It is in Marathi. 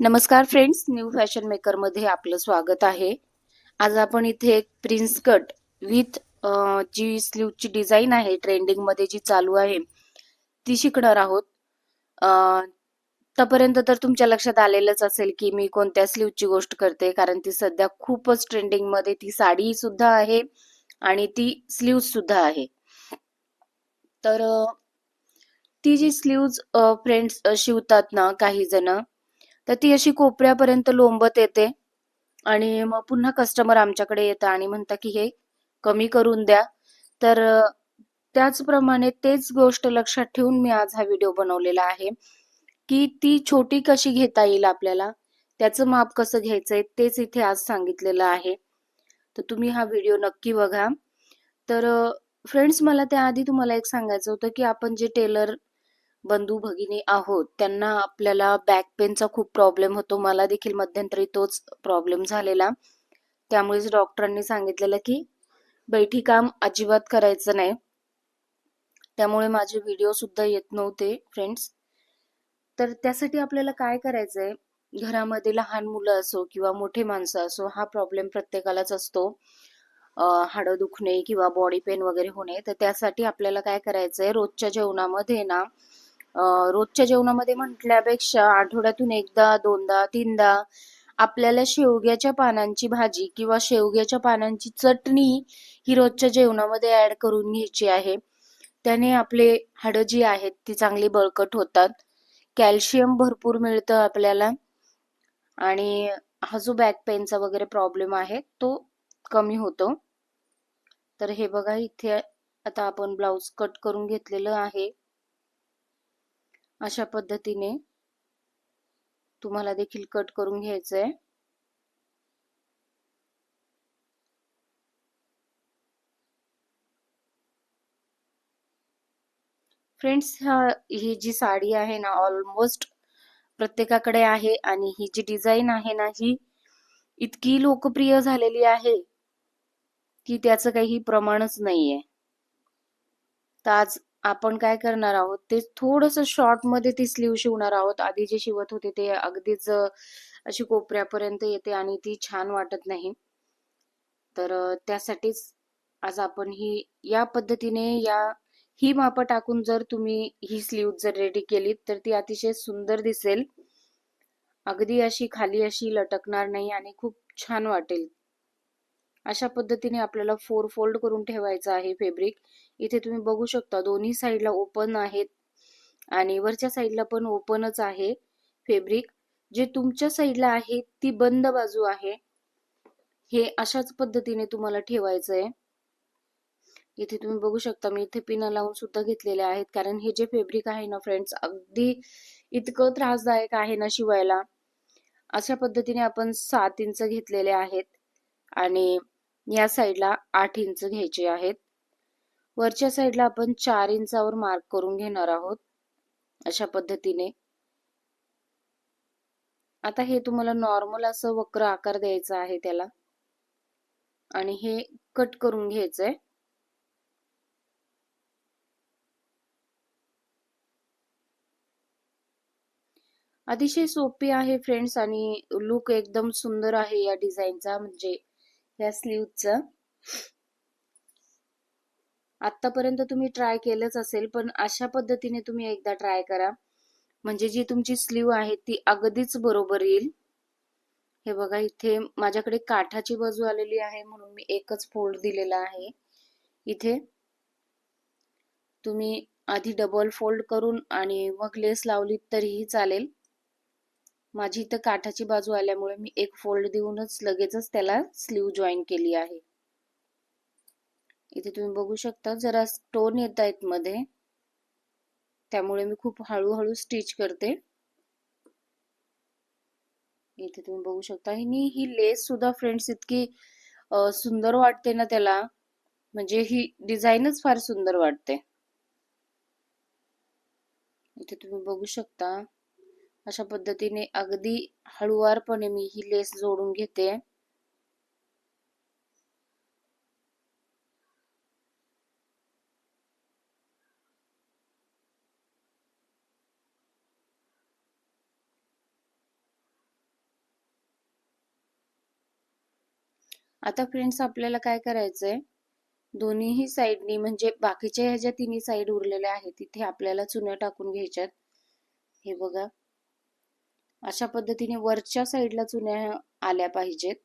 नमस्कार फ्रेंड्स न्यू फॅशन मेकरमध्ये आपलं स्वागत आहे. आज आपण इथे एक प्रिन्स कट विथ जी स्लीवची डिझाईन आहे ट्रेंडिंगमध्ये जी चालू आहे ती शिकणार आहोत. तपर्यंत तर तुमच्या लक्षात आलेलंच असेल की मी कोणत्या स्लीवची गोष्ट करते कारण ती सध्या खूपच ट्रेंडिंगमध्ये ती साडी सुद्धा आहे आणि ती स्लीव सुद्धा आहे. तर ती जी स्लीव्ज फ्रेंड्स शिवतात ना काही जण तर ती अशी कोपऱ्यापर्यंत लोंबत येते आणि मग पुन्हा कस्टमर आमच्याकडे येतं आणि म्हणतात की हे कमी करून द्या. तर त्याचप्रमाणे तेच गोष्ट लक्षात ठेवून मी आज हा व्हिडिओ बनवलेला आहे की ती छोटी कशी घेता येईल आपल्याला त्याचं माप कसं घ्यायचंय तेच इथे आज सांगितलेलं आहे. तर तुम्ही हा व्हिडिओ नक्की बघा. तर फ्रेंड्स मला त्याआधी तुम्हाला एक सांगायचं होतं की आपण जे टेलर बंधू भगिनी आहोत त्यांना आपल्याला बॅक पेनचा खूप प्रॉब्लेम होतो. मला देखील मध्यंतरी तोच प्रॉब्लेम झालेला. त्यामुळेच डॉक्टरांनी सांगितलेलं की बैठी काम अजिबात करायचं नाही. त्यामुळे माझे व्हिडिओ सुद्धा येत नव्हते फ्रेंड्स तर त्यासाठी आपल्याला काय करायचंय? घरामध्ये लहान मुलं असो किंवा मोठे माणसं असो हा प्रॉब्लेम प्रत्येकालाच असतो. हाडं दुखणे किंवा बॉडी पेन वगैरे होणे तर त्यासाठी आपल्याला काय करायचंय? रोजच्या जेवणामध्ये ना रोजच्या जेवणामध्ये म्हटल्यापेक्षा आठवड्यातून एकदा दोनदा तीनदा आपल्याला शेवग्याच्या पानांची भाजी किंवा शेवग्याच्या पानांची चटणी ही रोजच्या जेवणामध्ये ऍड करून घ्यायची आहे. त्याने आपले हाडं जी आहेत ती चांगली बळकट होतात. कॅल्शियम भरपूर मिळतं आपल्याला आणि हा जो बॅक पेनचा वगैरे प्रॉब्लेम आहे तो कमी होतो. तर हे बघा इथे आता आपण ब्लाउज कट करून घेतलेलं आहे. अशा पद्धतीने तुम्हाला देखील कट करून घ्यायचं आहे फ्रेंड्स ही जी साडी आहे ना ऑलमोस्ट प्रत्येकाकडे आहे आणि ही जी डिझाईन आहे ना ही इतकी लोकप्रिय झालेली आहे की त्याचं काही प्रमाणच नाहीये. तर आज आपण काय करणार आहोत? ते थोडस शॉर्टमध्ये ती स्लीव शिवणार आहोत. आधी जे शिवत होते ते अगदीच अशी कोपऱ्यापर्यंत येते आणि ती छान वाटत नाही. तर त्यासाठीच आज आपण ही या पद्धतीने या ही माप टाकून जर तुम्ही ही स्लीव जर रेडी केली तर ती अतिशय सुंदर दिसेल. अगदी अशी खाली अशी लटकणार नाही आणि खूप छान वाटेल. अशा पद्धतीने आपल्याला फोर फोल्ड करून ठेवायचं आहे फेब्रिक इथे तुम्ही बघू शकता दोन्ही साईडला ओपन आहेत आणि वरच्या साईडला पण ओपनच आहे फेब्रिक जे तुमच्या साईडला आहे ती बंद बाजू आहे. हे अशाच पद्धतीने तुम्हाला ठेवायचं आहे इथे तुम्ही बघू शकता मी इथे पिना लावून सुद्धा घेतलेले आहेत. कारण हे जे फेब्रिक आहे ना फ्रेंड्स अगदी इतकं त्रासदायक आहे ना शिवायला. अशा पद्धतीने आपण सात इंच घेतलेले आहेत. आणि या साईडला आठ इंच घ्यायचे आहेत. वरच्या साईडला आपण चार इंचावर मार्क करून घेणार आहोत. अशा पद्धतीने. आता हे तुम्हाला नॉर्मल असं वक्र आकार द्यायचा आहे त्याला. आणि हे कट करून घ्यायचंय. अतिशय सोपी आहे फ्रेंड्स आणि लुक एकदम सुंदर आहे या डिझाईनचा म्हणजे ह्या स्लीवचा आतापर्यंत तुम्ही ट्राय केलंच असेल पण अशा पद्धतीने तुम्ही एकदा ट्राय करा. म्हणजे जी तुमची स्लीव आहे ती अगदीच बरोबर येईल. हे बघा इथे माझ्याकडे काठाची बाजू आलेली आहे म्हणून मी एकच फोल्ड दिलेला आहे. इथे तुम्ही आधी डबल फोल्ड करून आणि मग लेस लावली तरीही चालेल. माझी इथं काठाची बाजू आल्यामुळे मी एक फोल्ड देऊनच लगेचच त्याला स्लीव जॉईन केली आहे. इथे तुम्ही बघू शकता जरा स्टोन येत आहेत मध्ये. त्यामुळे मी खूप हळूहळू स्टिच करते. इथे तुम्ही बघू शकता आणि ही लेस सुद्धा फ्रेंड्स इतकी सुंदर वाटते ना त्याला. म्हणजे ही डिझाईनच फार सुंदर वाटते. इथे तुम्ही बघू शकता. अशा पद्धतीने अगदी हळुवारपणे मी ही लेस जोडून घेते. आता फ्रेंड्स आपल्याला काय करायचंय? दोन्हीही साईडनी म्हणजे बाकीच्या ह्या ज्या तिन्ही साईड उरलेल्या आहेत तिथे आपल्याला चुन्या टाकून घ्यायच्यात. हे बघा. अशा पद्धतीने वरच्या साईडला चुन्या आल्या पाहिजेत.